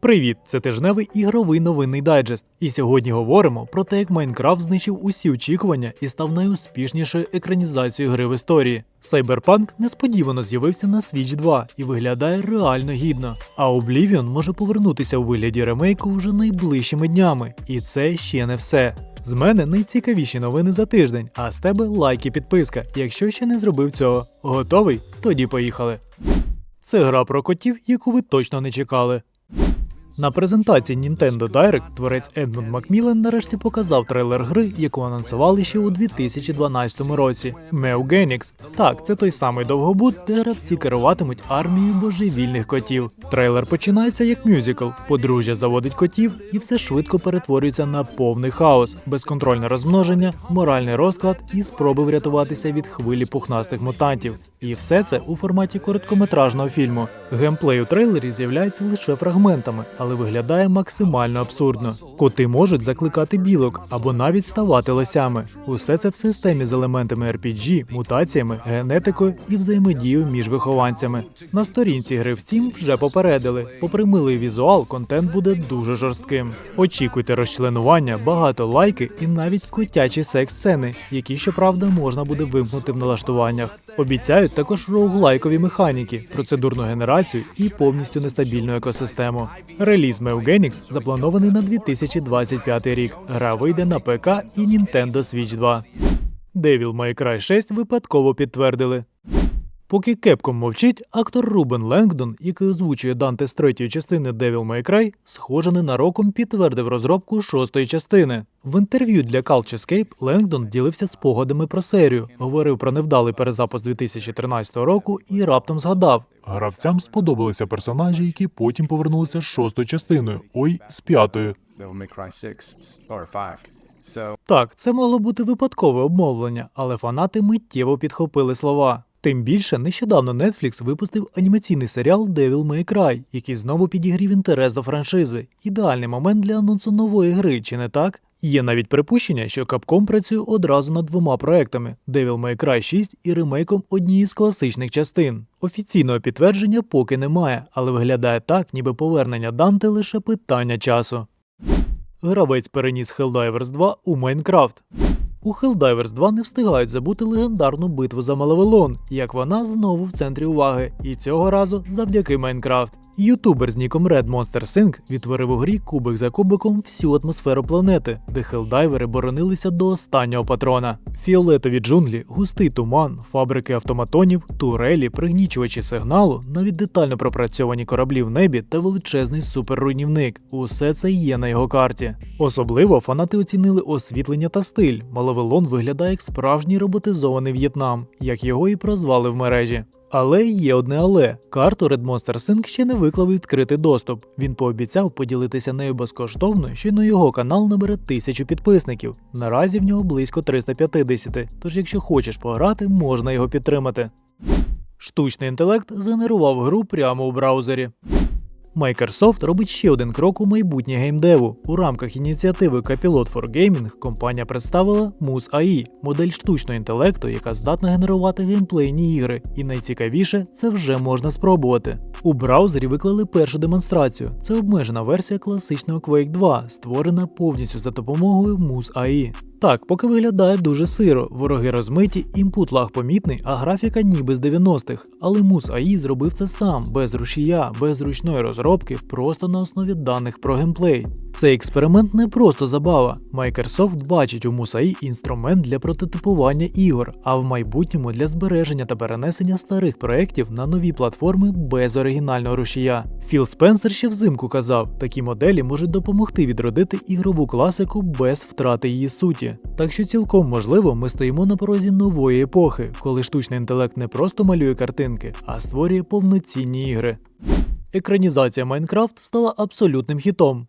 Привіт! Це тижневий ігровий новинний дайджест. І сьогодні говоримо про те, як Майнкрафт знищив усі очікування і став найуспішнішою екранізацією гри в історії. Cyberpunk несподівано з'явився на Switch 2 і виглядає реально гідно. А Oblivion може повернутися у вигляді ремейку вже найближчими днями. І це ще не все. З мене найцікавіші новини за тиждень, а з тебе лайк і підписка, якщо ще не зробив цього. Готовий? Тоді поїхали. Це гра про котів, яку ви точно не чекали. На презентації Nintendo Direct творець Едмунд Макміллен нарешті показав трейлер гри, яку анонсували ще у 2012 році. Меугенікс. Так, це той самий довгобут, де гравці керуватимуть армією божевільних котів. Трейлер починається як мюзикл. Подружжя заводить котів, і все швидко перетворюється на повний хаос, безконтрольне розмноження, моральний розклад і спроби врятуватися від хвилі пухнастих мутантів. І все це у форматі короткометражного фільму. Геймплей у трейлері з'являється лише фрагментами, але виглядає максимально абсурдно. Коти можуть закликати білок або навіть ставати лосями. Усе це в системі з елементами RPG, мутаціями, генетикою і взаємодією між вихованцями. На сторінці гри в Steam вже попередили. Попри милий візуал, контент буде дуже жорстким. Очікуйте розчленування, багато лайки і навіть котячі секс-сцени, які щоправда можна буде вимкнути в налаштуваннях. Обіцяють також роуглайкові механіки, процедурну генерацію і повністю нестабільну екосистему. Реліз Meugenix запланований на 2025 рік. Гра вийде на ПК і Nintendo Switch 2. Devil May Cry 6 випадково підтвердили. Поки Capcom мовчить, актор Рубен Ленгдон, який озвучує Данте з третьої частини Devil May Cry, схоже ненароком підтвердив розробку шостої частини. В інтерв'ю для Culturescape Ленгдон ділився спогадами про серію, говорив про невдалий перезапуск 2013 року і раптом згадав. Гравцям сподобалися персонажі, які потім повернулися з шостою частиною, ой, з п'ятою. Devil May Cry 6 or 5. So Так, це могло бути випадкове обмовлення, але фанати миттєво підхопили слова. Тим більше нещодавно Netflix випустив анімаційний серіал Devil May Cry, який знову підігрів інтерес до франшизи. Ідеальний момент для анонсу нової гри, чи не так? Є навіть припущення, що Capcom працює одразу над двома проектами Devil May Cry 6 і ремейком однієї з класичних частин. Офіційного підтвердження поки немає, але виглядає так, ніби повернення Данте лише питання часу. Гравець переніс Helldivers 2 у Майнкрафт. У Helldivers 2 не встигають забути легендарну битву за Малавелон, як вона знову в центрі уваги, і цього разу завдяки Майнкрафт. Ютубер з ніком Red Monster Sync відтворив у грі кубик за кубиком всю атмосферу планети, де хелдайвери боронилися до останнього патрона. Фіолетові джунглі, густий туман, фабрики автоматонів, турелі, пригнічувачі сигналу, навіть детально пропрацьовані кораблі в небі та величезний суперруйнівник. Усе це є на його карті. Особливо фанати оцінили освітлення та стиль. Малавелон виглядає як справжній роботизований В'єтнам, як його і прозвали в мережі. Але є одне але карту Red Monster Sync ще не виклав відкритий доступ. Він пообіцяв поділитися нею безкоштовно, щойно його канал набере тисячу підписників. Наразі в нього близько 350, тож якщо хочеш пограти, можна його підтримати. Штучний інтелект згенерував гру прямо у браузері. Microsoft робить ще один крок у майбутнє геймдеву. У рамках ініціативи Copilot for Gaming компанія представила Muse AI – модель штучного інтелекту, яка здатна генерувати геймплейні ігри. І найцікавіше, це вже можна спробувати. У браузері виклали першу демонстрацію. Це обмежена версія класичного Quake 2, створена повністю за допомогою Muse AI. Так, поки виглядає дуже сиро, вороги розмиті, імпут лаг помітний, а графіка ніби з 90-х. Але Мус AI зробив це сам, без рушія, без ручної розробки, просто на основі даних про геймплей. Цей експеримент не просто забава. Microsoft бачить у AI інструмент для прототипування ігор, а в майбутньому для збереження та перенесення старих проєктів на нові платформи без оригінального рушія. Філ Спенсер ще взимку казав, такі моделі можуть допомогти відродити ігрову класику без втрати її суті. Так що цілком можливо ми стоїмо на порозі нової епохи, коли штучний інтелект не просто малює картинки, а створює повноцінні ігри. Екранізація Майнкрафт стала абсолютним хітом.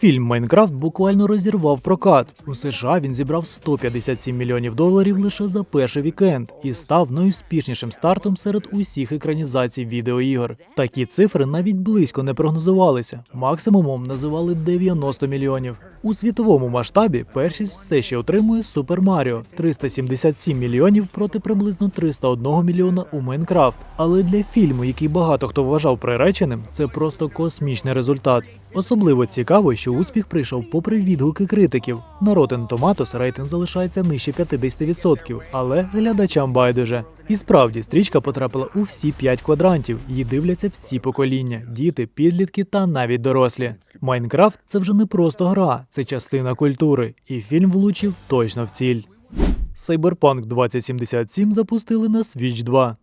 Фільм Майнкрафт буквально розірвав прокат. У США він зібрав 157 мільйонів доларів лише за перший вікенд і став найуспішнішим стартом серед усіх екранізацій відеоігор. Такі цифри навіть близько не прогнозувалися. Максимумом називали 90 мільйонів. У світовому масштабі першість все ще отримує Супер Маріо 377 мільйонів проти приблизно 301 мільйона у Майнкрафт. Але для фільму, який багато хто вважав приреченим, це просто космічний результат. Особливо цікаво, що успіх прийшов попри відгуки критиків. На Rotten Tomatoes рейтинг залишається нижче 50%, але глядачам байдуже. І справді стрічка потрапила у всі п'ять квадрантів. Її дивляться всі покоління: діти, підлітки та навіть дорослі. Майнкрафт це вже не просто гра, це частина культури, і фільм влучив точно в ціль. Cyberpunk 2077 запустили на Switch 2.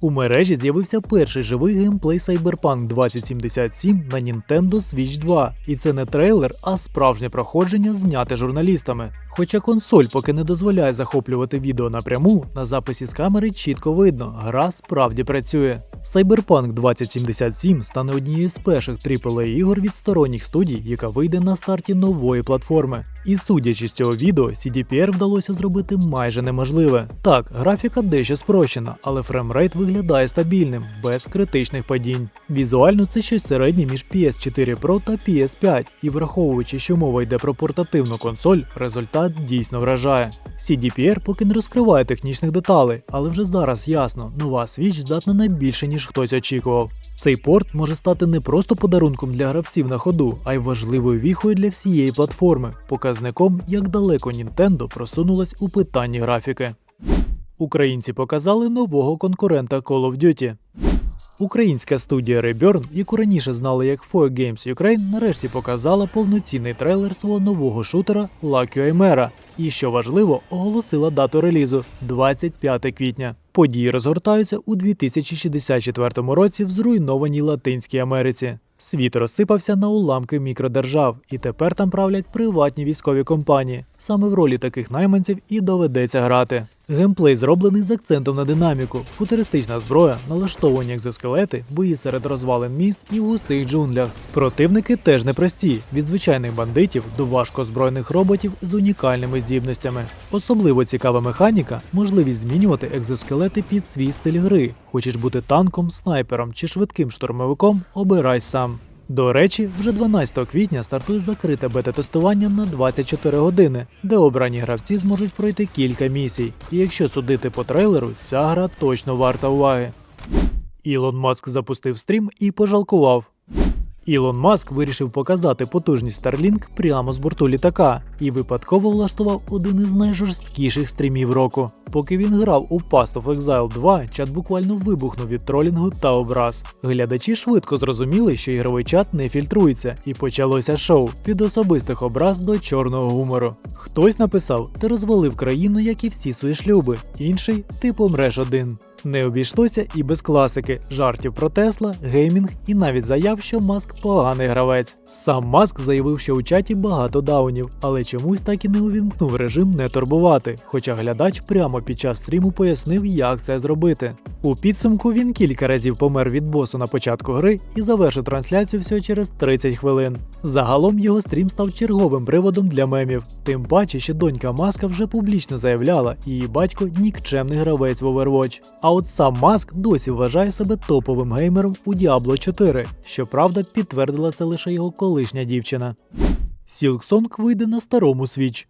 У мережі з'явився перший живий геймплей Cyberpunk 2077 на Nintendo Switch 2. І це не трейлер, а справжнє проходження зняте журналістами. Хоча консоль поки не дозволяє захоплювати відео напряму, на записі з камери чітко видно, гра справді працює. Cyberpunk 2077 стане однією з перших AAA ігор від сторонніх студій, яка вийде на старті нової платформи. І судячи з цього відео, CDPR вдалося зробити майже неможливе. Так, графіка дещо спрощена, але фреймрейт виглядає стабільним, без критичних падінь. Візуально це щось середнє між PS4 Pro та PS5, і враховуючи, що мова йде про портативну консоль, результат дійсно вражає. CDPR поки не розкриває технічних деталей, але вже зараз ясно, нова Switch здатна на більше, ніж хтось очікував. Цей порт може стати не просто подарунком для гравців на ходу, а й важливою віхою для всієї платформи, показником, як далеко Nintendo просунулась у питанні графіки. Українці показали нового конкурента Call of Duty. Українська студія Reburn, яку раніше знали як 4 Games Ukraine, нарешті показала повноцінний трейлер свого нового шутера Lucky Chimera. І що важливо, оголосила дату релізу 25 квітня. Події розгортаються у 2064 році в зруйнованій Латинській Америці. Світ розсипався на уламки мікродержав, і тепер там правлять приватні військові компанії. Саме в ролі таких найманців і доведеться грати. Геймплей зроблений з акцентом на динаміку, футуристична зброя, налаштовані екзоскелети, бої серед розвалин міст і в густих джунглях. Противники теж непрості від звичайних бандитів до важкозбройних роботів з унікальними здібностями. Особливо цікава механіка можливість змінювати екзоскелети під свій стиль гри. Хочеш бути танком, снайпером чи швидким штурмовиком, обирай сам. До речі, вже 12 квітня стартує закрите бета-тестування на 24 години, де обрані гравці зможуть пройти кілька місій. І якщо судити по трейлеру, ця гра точно варта уваги. Ілон Маск запустив стрім і пожалкував. Ілон Маск вирішив показати потужність Starlink прямо з борту літака і випадково влаштував один із найжорсткіших стрімів року. Поки він грав у Path of Exile 2, чат буквально вибухнув від тролінгу та образ. Глядачі швидко зрозуміли, що ігровий чат не фільтрується, і почалося шоу від особистих образ до чорного гумору. Хтось написав: Ти розвалив країну, як і всі свої шлюби. Інший ти помреш один. Не обійшлося і без класики, жартів про Тесла, геймінг і навіть заяв, що Маск поганий гравець. Сам Маск заявив, що у чаті багато даунів, але чомусь так і не увімкнув режим не турбувати. Хоча глядач прямо під час стріму пояснив, як це зробити. У підсумку він кілька разів помер від босу на початку гри і завершив трансляцію всього через 30 хвилин. Загалом його стрім став черговим приводом для мемів. Тим паче, що донька Маска вже публічно заявляла, її батько нікчемний гравець в Overwatch. А от сам Маск досі вважає себе топовим геймером у Diablo 4. Щоправда, підтвердила це лише його колишня дівчина. Silksong вийде на старому Switch.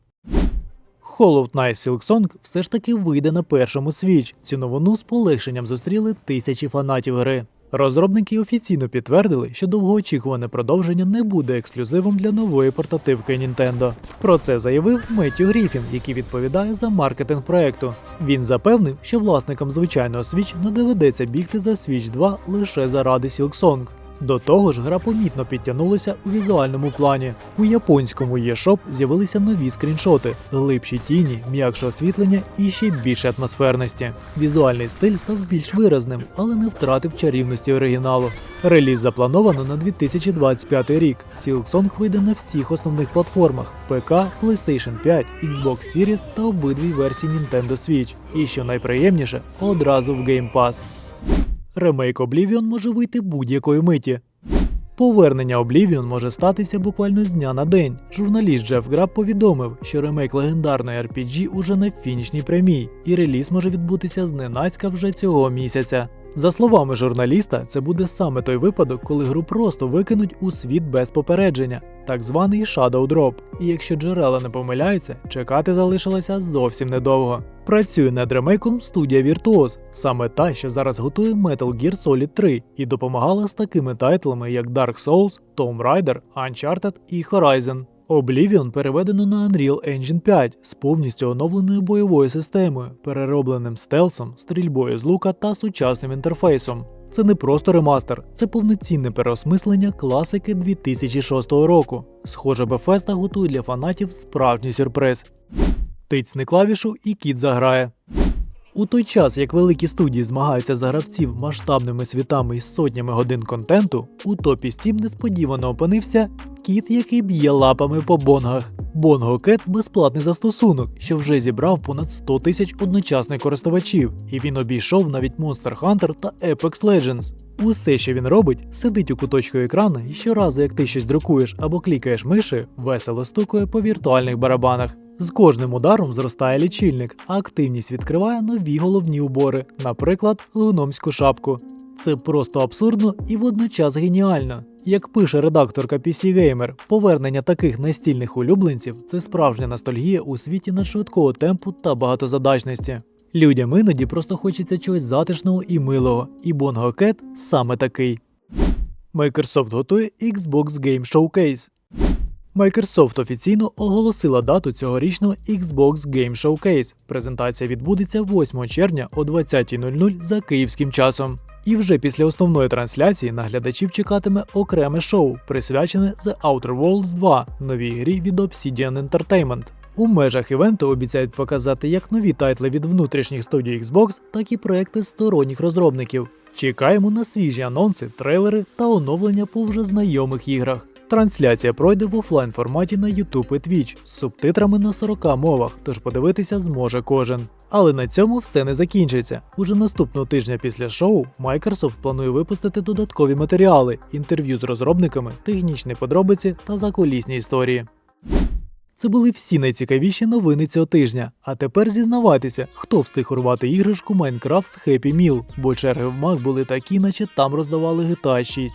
Hollow Knight Silksong все ж таки вийде на першому Switch. Цю новину з полегшенням зустріли тисячі фанатів гри. Розробники офіційно підтвердили, що довгоочікуване продовження не буде ексклюзивом для нової портативки Nintendo. Про це заявив Меттю Гріфін, який відповідає за маркетинг проекту. Він запевнив, що власникам звичайного Switch не доведеться бігти за Switch 2 лише заради Silksong. До того ж, гра помітно підтягнулася у візуальному плані. У японському eShop з'явилися нові скріншоти, глибші тіні, м'якше освітлення і ще більше атмосферності. Візуальний стиль став більш виразним, але не втратив чарівності оригіналу. Реліз заплановано на 2025 рік. Silksong вийде на всіх основних платформах: ПК, PlayStation 5, Xbox Series та обидві версії Nintendo Switch. І що найприємніше, одразу в Game Pass. Ремейк Oblivion може вийти будь-якої миті. Повернення Oblivion може статися буквально з дня на день. Журналіст Джеф Граб повідомив, що ремейк легендарної RPG уже на фінішній прямій, і реліз може відбутися зненацька вже цього місяця. За словами журналіста, це буде саме той випадок, коли гру просто викинуть у світ без попередження, так званий Shadow Drop. І якщо джерела не помиляються, чекати залишилося зовсім недовго. Працює над ремейком студія Virtuos, саме та, що зараз готує Metal Gear Solid 3 і допомагала з такими тайтлами, як Dark Souls, Tomb Raider, Uncharted і Horizon. Oblivion переведено на Unreal Engine 5 з повністю оновленою бойовою системою, переробленим стелсом, стрільбою з лука та сучасним інтерфейсом. Це не просто ремастер, це повноцінне переосмислення класики 2006 року. Схоже, Bethesda готує для фанатів справжній сюрприз. Тицьни клавішу і кіт заграє. У той час, як великі студії змагаються за гравців масштабними світами із сотнями годин контенту, у топі Steam несподівано опинився кіт, який б'є лапами по бонгах. Bongo Cat – безплатний застосунок, що вже зібрав понад 100 тисяч одночасних користувачів, і він обійшов навіть Monster Hunter та Apex Legends. Усе, що він робить, сидить у куточку екрану і щоразу, як ти щось друкуєш або клікаєш мишею, весело стукає по віртуальних барабанах. З кожним ударом зростає лічильник, а активність відкриває нові головні убори, наприклад, гномську шапку. Це просто абсурдно і водночас геніально. Як пише редакторка PC Gamer, повернення таких настільних улюбленців це справжня ностальгія у світі надшвидкого темпу та багатозадачності. Людям іноді просто хочеться чогось затишного і милого, і Bongo Cat саме такий. Microsoft готує Xbox Game Showcase. Microsoft офіційно оголосила дату цьогорічного Xbox Game Showcase. Презентація відбудеться 8 червня о 20.00 за київським часом. І вже після основної трансляції на глядачів чекатиме окреме шоу, присвячене The Outer Worlds 2, новій грі від Obsidian Entertainment. У межах івенту обіцяють показати як нові тайтли від внутрішніх студій Xbox, так і проекти сторонніх розробників. Чекаємо на свіжі анонси, трейлери та оновлення по вже знайомих іграх. Трансляція пройде в офлайн форматі на YouTube і Twitch з субтитрами на 40 мовах, тож подивитися зможе кожен. Але на цьому все не закінчиться. Уже наступного тижня після шоу Microsoft планує випустити додаткові матеріали, інтерв'ю з розробниками, технічні подробиці та закулісні історії. Це були всі найцікавіші новини цього тижня. А тепер зізнавайтеся, хто встиг урвати іграшку Minecraft з Happy Meal, бо черги в Мак були такі, наче там роздавали GTA 6.